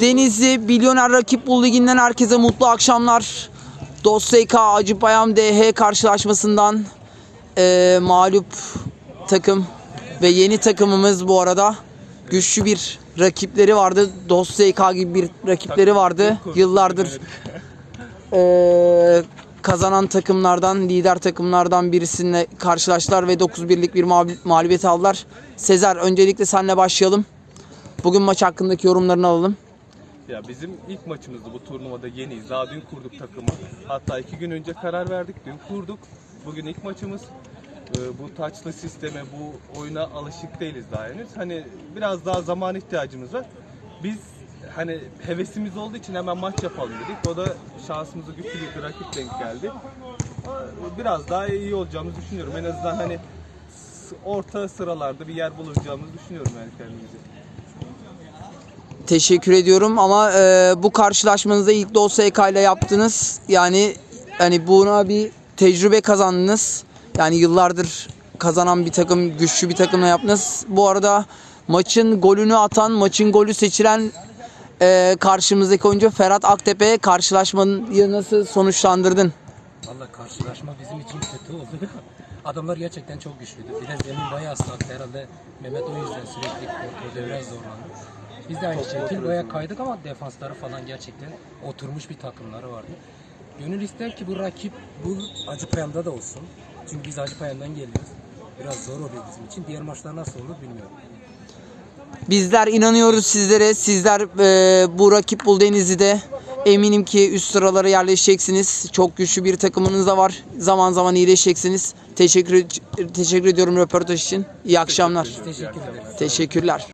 Denizli Milyoner Rakip Bul Ligi'nden herkese mutlu akşamlar. Dosyk Acıpayam DH karşılaşmasından eee mağlup takım ve yeni takımımız bu arada güçlü bir rakipleri vardı. Dosyk gibi bir rakipleri vardı. Yıllardır eee, kazanan takımlardan, lider takımlardan birisine karşılaştılar ve 9 birlik bir mağlubi- mağlubiyet aldılar. Sezer öncelikle seninle başlayalım. Bugün maç hakkındaki yorumlarını alalım. Ya bizim ilk maçımızdı bu turnuvada yeniyiz. Daha dün kurduk takımı. Hatta iki gün önce karar verdik. Dün kurduk. Bugün ilk maçımız. Ee, bu taçlı sisteme, bu oyuna alışık değiliz daha henüz. Hani biraz daha zaman ihtiyacımız var. Biz hani hevesimiz olduğu için hemen maç yapalım dedik. O da şansımıza güçlü bir rakip denk geldi. Biraz daha iyi olacağımızı düşünüyorum. En azından hani orta sıralarda bir yer bulacağımızı düşünüyorum yani kendimizi. Teşekkür ediyorum ama e, bu karşılaşmanızda ilk DOSYK ile yaptınız. Yani hani buna bir tecrübe kazandınız. Yani yıllardır kazanan bir takım, güçlü bir takımla yaptınız. Bu arada maçın golünü atan, maçın golü seçilen e, karşımızdaki oyuncu Ferhat Aktepe karşılaşmayı nasıl sonuçlandırdın? Valla karşılaşma bizim için kötü oldu. Adamlar gerçekten çok güçlüydü. Bir de zemin bayağı ıslaktı herhalde. Mehmet o yüzden sürekli kontrolde biraz zorlandı. Biz de aynı şekilde bayağı kaydık ama defansları falan gerçekten oturmuş bir takımları vardı. Gönül ister ki bu rakip bu Acıpayam'da da olsun. Çünkü biz Acıpayam'dan geliyoruz. Biraz zor oluyor bizim için. Diğer maçlar nasıl olur bilmiyorum. Bizler inanıyoruz sizlere. Sizler e, bu rakip Bul Denizli'de eminim ki üst sıralara yerleşeceksiniz. Çok güçlü bir takımınız da var. Zaman zaman iyileşeceksiniz. Teşekkür teşekkür ediyorum röportaj için. İyi akşamlar. Teşekkür ederiz. Teşekkürler.